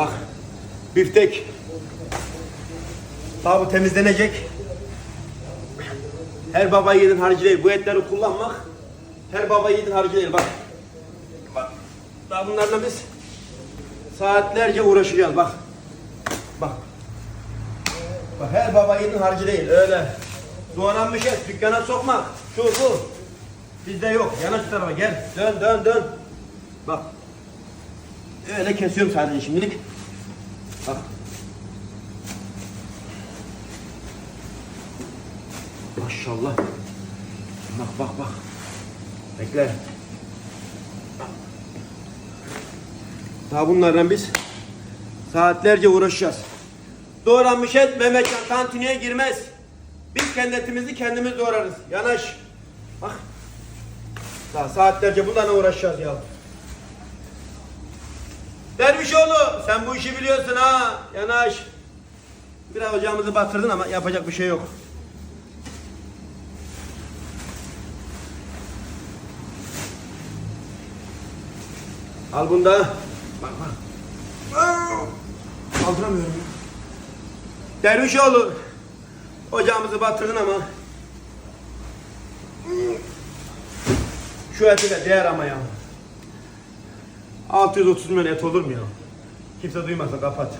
Bak. Biftek. Daha bu temizlenecek. Her baba yiğidin harcı değil. Bu etleri kullanmak her baba yiğidin harcı değil. Bak. Bak. Daha bunlarla biz saatlerce uğraşacağız. Bak. Bak. Bak her baba yiğidin harcı değil. Öyle. Doğranmış et dükkana sokmak. Şu bu. Bizde yok. Yanaş şu tarafa gel. Dön dön dön. Bak. Öyle kesiyorum sadece şimdilik. Bak. Maşallah. Bak bak bak. Bekle. Daha bunlardan biz saatlerce uğraşacağız. Doğranmış et Mehmetcan tantuniye girmez. Biz kendi etimizi kendimiz doğrarız. Yanaş. Bak. Daha saatlerce bunlarla uğraşacağız ya. Dervişoğlu sen bu işi biliyorsun ha. Yanaş. Biraz ocağımızı batırdın ama yapacak bir şey yok. Al bunu da. Bak bak. Kaldıramıyorum ya. Dervişoğlu. Ocağımızı batırdın ama. Şu eti de değer ama ya. 630 milyon et olur mu ya? Хипса да има за кафата.